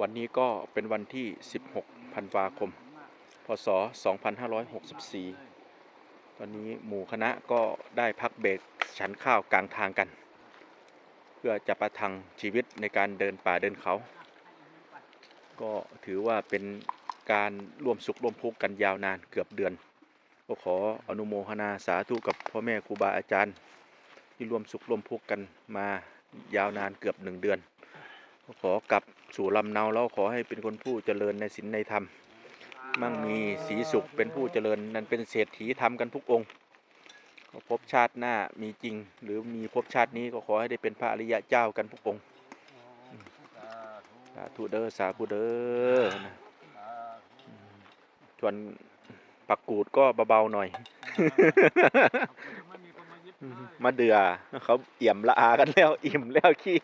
วันนี้ก็เป็นวันที่ 16 ธันวาคม พศ 2564 ตอนนี้หมู่คณะก็ได้พักเบรกฉันข้าวกลางทางกัน เพื่อจะประทังชีวิตในการเดินป่าเดินเขา ก็ถือว่าเป็นการร่วมสุขร่วมทุกข์กันยาวนานเกือบเดือน ก็ขออนุโมทนาสาธุกับพ่อแม่ครูบาอาจารย์ ที่ร่วมสุขร่วมทุกข์กันมายาวนานเกือบหนึ่งเดือน ขอกลับสู่ลำเนาแล้วขอให้เป็นคนผู้เจริญในศีลในธรรม มั่งมีสีสุขเป็นผู้เจริญนั้นเป็นเศรษฐีทำกันทุกองค์ก็พบชาติหน้ามีจริง หรือมีพบชาตินี้ก็ขอให้ได้เป็นพระอริยะเจ้ากันทุกองค์สาธุเด้อสาธุเด้อนะอืมส่วนปักกูดก็เบาๆหน่อย มาเดือเขาเอี่ยมละอากันแล้ว อิ่มแล้วขี้